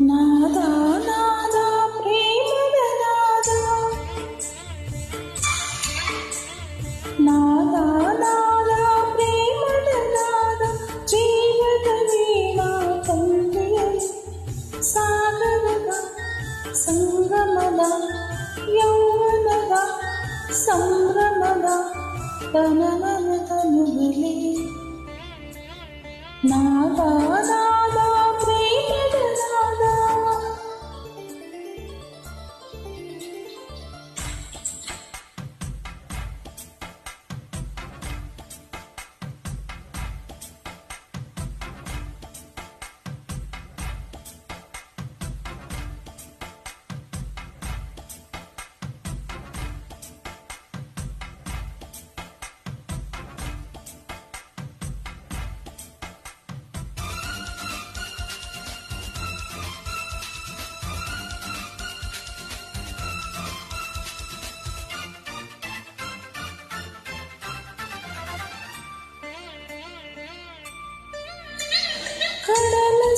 నాదా నాదా ప్రేమల నాదా. నాదా నాదా ప్రేమల నాదా. జీవన వీణా తండ్రి సాగరద సంగమద యౌవనద సంభ్రమద నాదా నాదా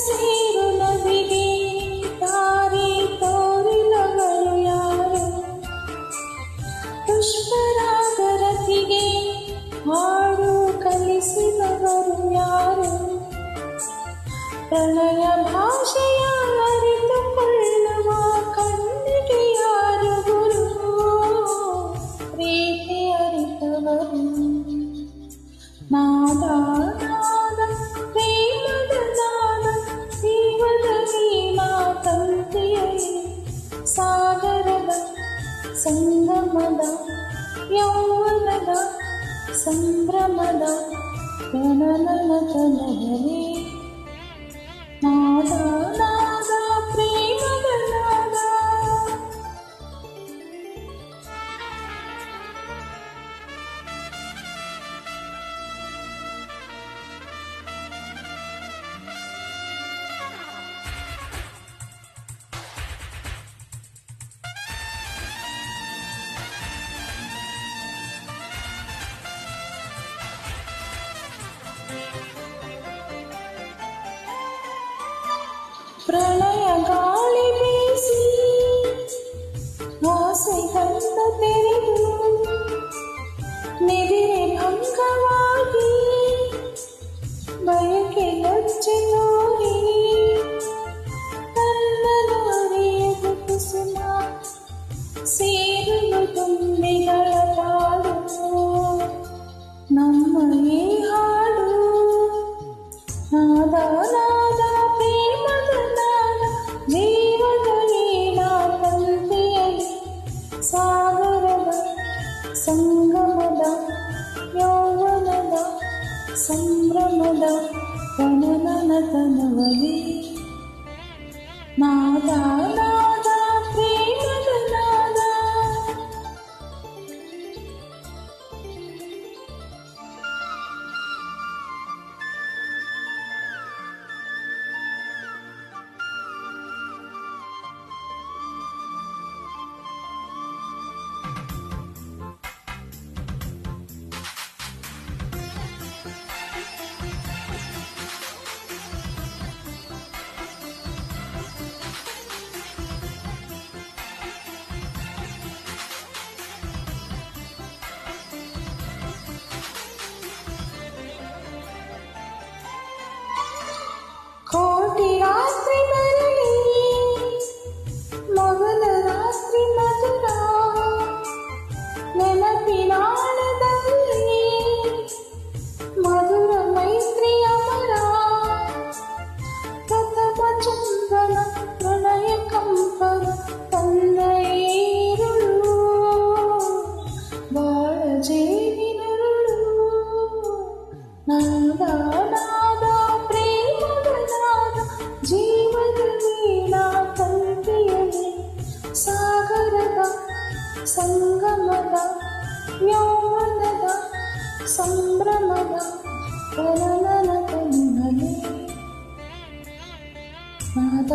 ಸೇರು ನದಿಗೆ ದಾರಿ ತೋರಿದವರು ಯಾರು? ಪುಷ್ಪರಾಗರತಿಗೆ ಹಾಡು ಕಲಿಸಿದವರು ಯಾರು? सम्भ्रमद जननमत नहिनी ಸಂಭ್ರಮದ ತನನನ ತನವಲಿ ನಾದ ಸಾಗರದ ಸಂಗಮದ ಯೌವನದ ಸಂಭ್ರಮದ ಕಲನನ ಕಣ್ಣಲ್ಲಿ ನಾದ